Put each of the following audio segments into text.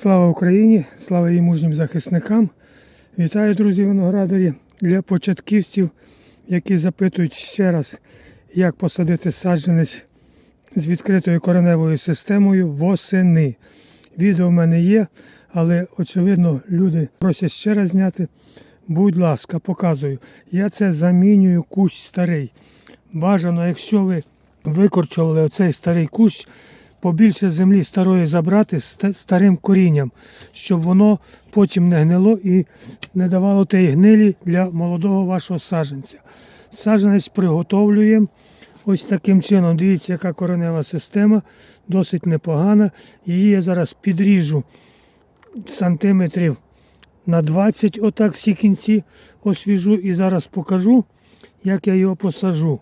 Слава Україні! Слава її мужнім захисникам! Вітаю, друзі, виноградарі для початківців, які запитують ще раз, як посадити саджанець з відкритою кореневою системою восени. Відео в мене є, але очевидно люди просять ще раз зняти. Будь ласка, показую. Я це замінюю кущ старий. Бажано, якщо ви викорчували оцей старий кущ, побільше землі старої забрати старим корінням, щоб воно потім не гнило і не давало тієї гнилі для молодого вашого саджанця. Саджанець приготовлюємо ось таким чином. Дивіться, яка коренева система, досить непогана. Її я зараз підріжу сантиметрів на 20, отак всі кінці освіжу і зараз покажу, як я його посажу.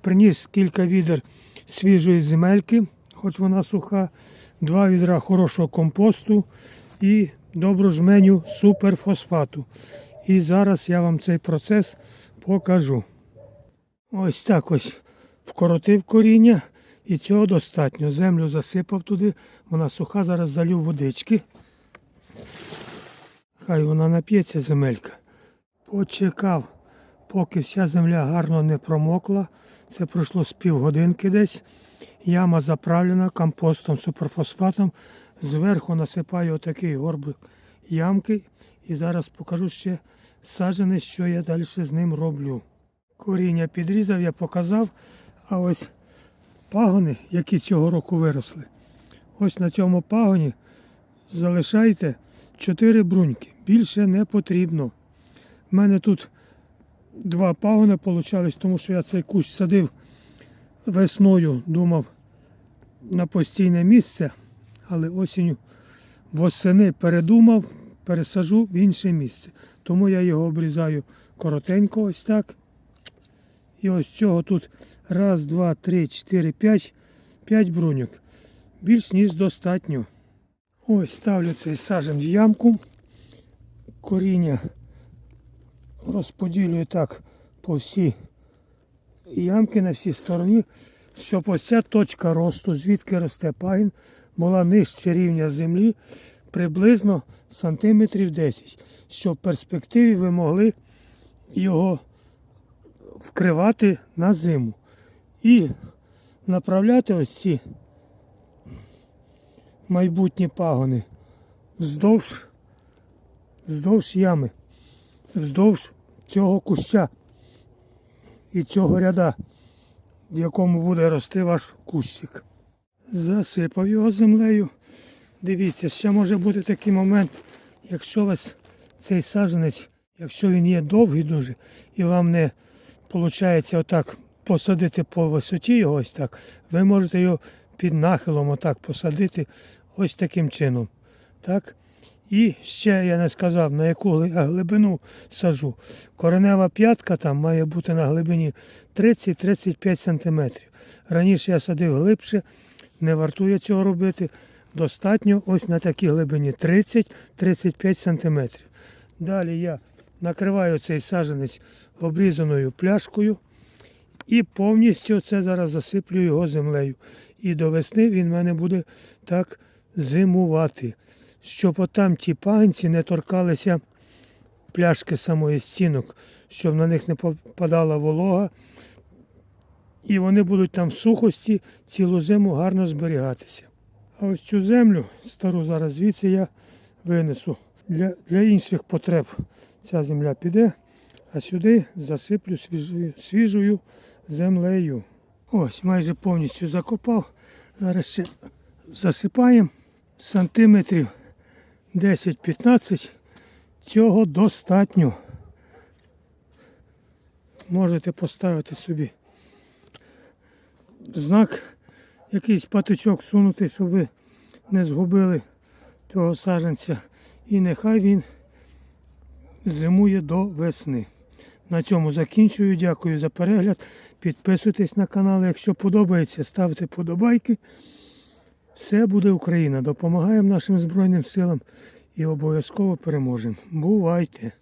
Приніс кілька відер свіжої земельки, хоч вона суха, два відра хорошого компосту і добру жменю суперфосфату. І зараз я вам цей процес покажу. Ось так ось вкоротив коріння і цього достатньо. Землю засипав туди, вона суха, зараз залю водички. Хай вона нап'ється земелька. Почекав, поки вся земля гарно не промокла. Це пройшло з півгодинки десь. Яма заправлена компостом, суперфосфатом. Зверху насипаю отакий горбик ямки. І зараз покажу ще саджане, що я далі з ним роблю. Коріння підрізав, я показав. А ось пагони, які цього року виросли. Ось на цьому пагоні залишайте 4 бруньки. Більше не потрібно. У мене тут два пагони получались, тому що я цей кущ садив весною, думав на постійне місце, але осінню восени передумав, пересажу в інше місце. Тому я його обрізаю коротенько, ось так. І ось цього тут раз, два, три, чотири, п'ять, п'ять бруньок. Більш ніж достатньо. Ось ставлю цей сажен в ямку. Коріння розподілюю так по всій ямки на всій стороні, щоб ось ця точка росту, звідки росте пагін, була нижче рівня землі приблизно сантиметрів 10, щоб в перспективі ви могли його вкривати на зиму. І направляти ось ці майбутні пагони вздовж, вздовж ями, вздовж цього куща і цього ряда, в якому буде рости ваш кущик. Засипав його землею. Дивіться, ще може бути такий момент, якщо вас цей саджанець, якщо він є довгий дуже, і вам не виходить отак посадити по висоті його ось так, ви можете його під нахилом отак посадити ось таким чином. Так? І ще я не сказав, на яку глибину сажу. Коренева п'ятка там має бути на глибині 30-35 см. Раніше я садив глибше, не вартує цього робити. Достатньо ось на такій глибині 30-35 см. Далі я накриваю цей саджанець обрізаною пляшкою і повністю це зараз засиплю його землею. І до весни він в мене буде так зимувати. Щоб отам ті пагінці не торкалися пляшки самої стінок, щоб на них не попадала волога. І вони будуть там в сухості цілу зиму гарно зберігатися. А ось цю землю стару зараз звідси я винесу. Для, для інших потреб ця земля піде, а сюди засиплю свіжою, свіжою землею. Ось, майже повністю закопав. Зараз ще засипаємо сантиметрів 10-15. Цього достатньо. Можете поставити собі знак, якийсь патичок сунути, щоб ви не згубили того саджанця. І нехай він зимує до весни. На цьому закінчую. Дякую за перегляд. Підписуйтесь на канал, якщо подобається, ставте подобайки. Все буде Україна. Допомагаємо нашим Збройним силам і обов'язково переможемо. Бувайте!